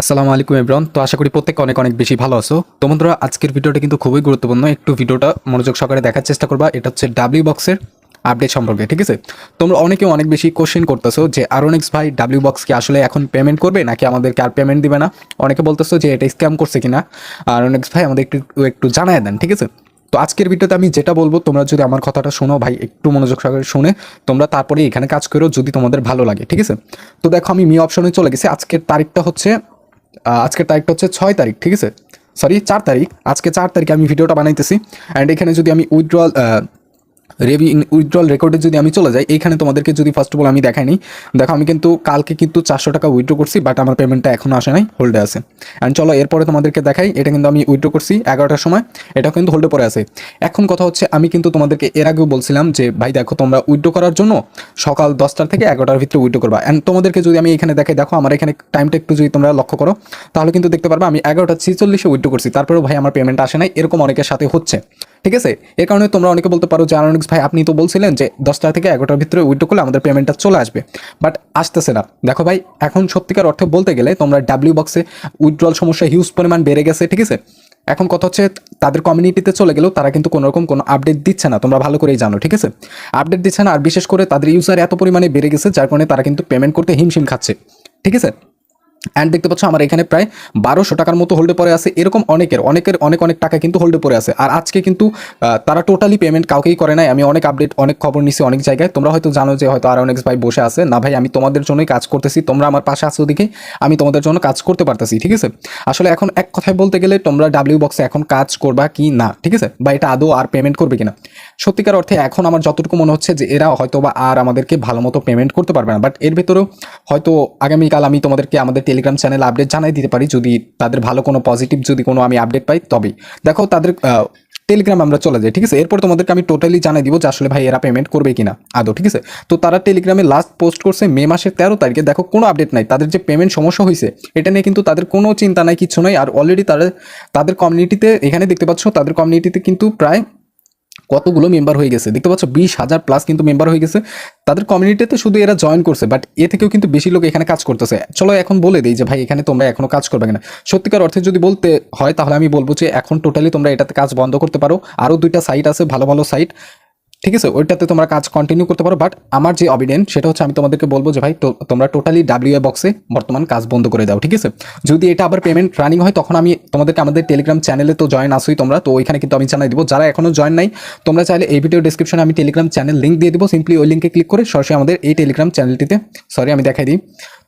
আসসালামু আলাইকুম এব্রন তো আশা করি প্রত্যেক অনেক অনেক বেশি ভালো আছো। তো বন্ধুরা, আজকের ভিডিওটা কিন্তু খুবই গুরুত্বপূর্ণ। একটু ভিডিওটা মনোযোগ সহকারে দেখার চেষ্টা করবা। এটা হচ্ছে ডাব্লিউ বক্সের আপডেট সম্পর্কে, ঠিক আছে? তোমরা অনেকে অনেক বেশি কোশ্চেন করতেছো যে আরোনিক্স ভাই ডাব্লিউ বক্স কি আসলে এখন পেমেন্ট করবে, নাকি আমাদেরকে আর পেমেন্ট দিবে না? অনেকে বলতেছো যে, এটা স্ক্যাম করছে কিনা? আরোনিক্স ভাই, আমাদের একটু একটু জানায় দেন, ঠিক আছে? তো আজকের ভিডিওতে আমি যেটা বলব, তোমরা যদি আমার কথাটা শোনো ভাই, একটু মনোযোগ সহকারে শুনে তোমরা তারপরে এখানে কাজ করো, যদি তোমাদের ভালো লাগে, ঠিক আছে? তো দেখো, আমি মি অপশনে চলে গেছি। আজকের তারিখটা হচ্ছে আজকের তারিখটা হচ্ছে ছয় তারিখ, ঠিক আছে? সরি চার তারিখ। আজকে চার তারিখে আমি ভিডিওটা বানাইতেছি। অ্যান্ড এখানে যদি আমি উইথড্রল রেভি উইথড্রল রেকর্ডে যদি আমি চলে যাই, এইখানে তোমাদেরকে যদি ফার্স্ট অফ অল আমি দেখাইনি, দেখো আমি কিন্তু কালকে কিন্তু চারশো টাকা উইথড্র করছি বাট আমার পেমেন্টটা এখনও আসে নাই হোল্ডে আছে। অ্যান্ড চলো, এরপরে তোমাদেরকে দেখাই, এটা কিন্তু আমি উইথড্র করছি এগারোটার সময় এটা কিন্তু হোল্ডে পরে আছে। এখন কথা হচ্ছে, আমি কিন্তু তোমাদেরকে এর আগেও বলছিলাম যে, ভাই, দেখো তোমরা উইথড্র করার জন্য সকাল দশটার থেকে এগারোটার ভিতরে উইথড্র করবা। অ্যান্ড তোমাদেরকে যদি আমি এখানে দেখাই, দেখো আমার এখানে টাইমটা একটু যদি তোমরা লক্ষ্য করো, তাহলে কিন্তু দেখতে পারবে আমি এগারোটা ছিচল্লিশে উইথড্র করছি। তারপরেও ভাই, আমার পেমেন্ট আসে নাই, এরকম অনেকের সাথে হচ্ছে। ঠিক আছে? এর কারণে তোমরা অনেকে বলতে পারো যে আরনিক্স ভাই, আপনি তো বলছিলেন যে দশটা থেকে এগারোটার ভিতরে উইথড্র করলে আমাদের পেমেন্টটা চলে আসবে। বাট আসতেছে না। দেখো ভাই, এখন সত্যিকার অর্থে বলতে গেলে তোমরা ডাব্লিউ বক্সে উইথড্রল সমস্যা হিউজ পরিমাণ বেড়ে গেছে, ঠিক আছে? এখন কথা হচ্ছে তাদের কমিউনিটিতে চলে গেলেও তারা কিন্তু কোনোরকম কোনো আপডেট দিচ্ছে না। তোমরা ভালো করেই জানো, ঠিক আছে? আপডেট দিচ্ছে না, আর বিশেষ করে তাদের ইউজার এত পরিমাণে বেড়ে গেছে, যার কারণে তারা কিন্তু পেমেন্ট করতে হিমশিম খাচ্ছে, ঠিক আছে? অ্যান্ড দেখতে পাচ্ছ আমার এখানে প্রায় বারোশো টাকার মতো হোল্ডে পড়ে আছে। এরকম অনেকের অনেকের, অনেক অনেক টাকা কিন্তু হোল্ডে পড়ে আছে। আর আজকে কিন্তু তারা টোটালি পেমেন্ট কাউকেই করে নাই। আমি অনেক আপডেট অনেক খবর নিছি অনেক জায়গায়। তোমরা হয়তো জানো যে হয়তো আর অনেক ভাই বসে আছে। না ভাই, আমি তোমাদের জন্যই কাজ করতেছি। তোমরা আমার পাশে আছো দিকে আমি তোমাদের জন্য কাজ করতে পারতেছি, ঠিক আছে? আসলে এখন এক কথায় বলতে গেলে তোমরা ডাব্লিউ বক্সে এখন কাজ করবা কি না, ঠিক আছে? বা এটা আদৌ আর পেমেন্ট করবে কিনা? সত্যিকার অর্থে এখন আমার যতটুকু মনে হচ্ছে যে এরা হয়তো বা আর আমাদেরকে ভালো মতো পেমেন্ট করতে পারবে না। বাট এর ভেতরেও হয়তো আগামীকাল আমি তোমাদেরকে, আমাদের টেলিগ্রাম চ্যানেল আপডেট জানাই দিতে পারি। যদি তাদের ভালো কোনো পজিটিভ যদি কোনো আমি আপডেট পাই, তবেই। দেখো, তাদের টেলিগ্রাম আমরা চলে যাই, ঠিক আছে? এরপর তোমাদেরকে আমি টোটালি জানাই দিব যে আসলে ভাই এরা পেমেন্ট করবে কিনা আদৌ, ঠিক আছে? তো তারা টেলিগ্রামে লাস্ট পোস্ট করছে মে মাসের তেরো তারিখে। দেখো, কোনো আপডেট নাই। তাদের যে পেমেন্ট সমস্যা হয়েছে, এটা নিয়ে কিন্তু তাদের কোনো চিন্তা নাই, কিছু নাই। আর অলরেডি তারা, তাদের কমিউনিটিতে এখানে দেখতে পাচ্ছ, তাদের কমিউনিটিতে কিন্তু প্রায় কতগুলো মেম্বার হয়ে গেছে? দেখতে পাচ্ছ, বিশ হাজার প্লাস কিন্তু মেম্বার হয়ে গেছে। তাদের কমিউনিটিতে শুধু এরা জয়েন করছে বাট এ থেকেও কিন্তু বেশি লোক এখানে কাজ করতেছে। চলো এখন বলে দিই যে, ভাই, এখানে তোমরা এখনও কাজ করবে কিনা? সত্যিকার অর্থে যদি বলতে হয়, তাহলে আমি বলব যে, এখন টোটালি তোমরা এটাতে কাজ বন্ধ করতে পারো। আরও দুইটা সাইট আছে, ভালো ভালো সাইট ঠিক আছে, ওইটাতে তোমরা কাজ কন্টিনিউ করতে পারো বাট আমার যে অবিডেন্ট সেটা হচ্ছে আমি তোমাদেরকে বলব যে ভাই তোমরা টোটালি ডাব্লিউ এ বক্সে বর্তমান কাজ বন্ধ করে দাও, ঠিক আছে? যদি এটা আবার পেমেন্ট রানিং হয়, তখন আমি তোমাদেরকে আমাদের টেলিগ্রাম চ্যানেলে তো জয়েন আসোই তোমরা, তো ওইখানে কিন্তু আমি জানাই দিব। যারা এখনও জয়েন নাই, তোমরা চাইলে এই ভিডিও ডিসক্রিপশনে আমি টেলিগ্রাম চ্যানেল লিঙ্ক দিয়ে দিব সিম্পলি ওই লিঙ্কে ক্লিক করে সরাসরি আমাদের এই টেলিগ্রাম চ্যানেলটিতে সরি আমি দেখাই দিই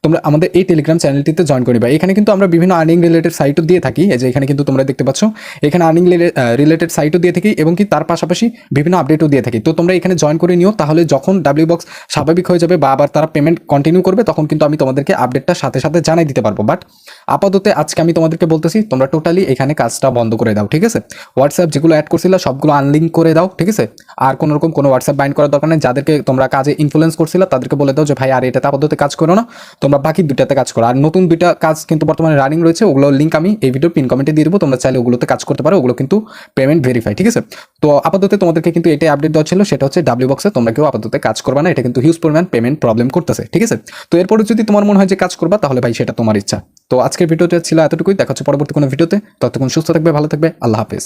তোমরা আমাদের এই টেলিগ্রাম চ্যানেলটিতে জয়েন করে এখানে কিন্তু আমরা বিভিন্ন আর্নিং রিলেটেড সাইটও দিয়ে থাকি। যে এখানে কিন্তু তোমরা দেখতে পাচ্ছ, এখানে আর্নিং রিলেটেড সাইটও দিয়ে থাকি এবং কি তার পাশাপাশি বিভিন্ন আপডেটও দিয়ে থাকি। তো তোমরা এখানে জয়েন করে নিও, তাহলে যখন ডাব্লিউ বক্স স্বাভাবিক হয়ে যাবে বা আবার তারা পেমেন্ট কন্টিনিউ করবে, তখন কিন্তু আমি তোমাদেরকে আপডেটটা সাথে সাথে জানাই দিতে পারব। বাট আপাতত আজকে আমি তোমাদেরকে বলতেছি, তোমরা টোটালি এখানে কাজটা বন্ধ করে দাও, ঠিক আছে? হোয়াটসঅ্যাপ যেগুলো অ্যাড করছিল, সবগুলো আনলিঙ্ক করে দাও, ঠিক আছে? আর কোনো রকম কোনো হোয়াটসঅ্যাপ বাইন্ড করার দরকার নেই। যাদেরকে তোমরা কাজে ইনফ্লুয়েন্স করছিল, তাদেরকে বলে দাও যে, ভাই, আর এটাতে আপাতত কাজ করো না। তোমরা বাকি দুটাতে কাজ করো। আর নতুন দুইটা কাজ কিন্তু বর্তমানে রানিং রয়েছে, ওগুলো লিঙ্ক আমি এই ভিডিও পিন কমেন্টে দিয়ে দেবো। তোমরা চাইলে ওগুলোতে কাজ করতে পারো, ওগুলো কিন্তু পেমেন্ট ভেরিফাই ঠিক আছে? তো আপাতত তোমাদেরকে কিন্তু এটাই আপডেট দেওয়া ছিল, সেটা হচ্ছে ডাব্লিউ বক্সে তোমরা কেউ আপাতত কাজ করবে না, এটা কিন্তু হিউজ পরিমাণ পেমেন্ট প্রবলেম করতেছে, ঠিক আছে? তো এরপরে যদি তোমার মনে হয় যে কাজ করবা, তাহলে ভাই সেটা তোমার ইচ্ছা। তো আজকের ভিডিওটা ছিল এতটুকুই, দেখা হচ্ছে পরবর্তী কোনো ভিডিওতে ততক্ষণ সুস্থ থাকবে, ভালো থাকবে, আল্লাহ হাফেজ।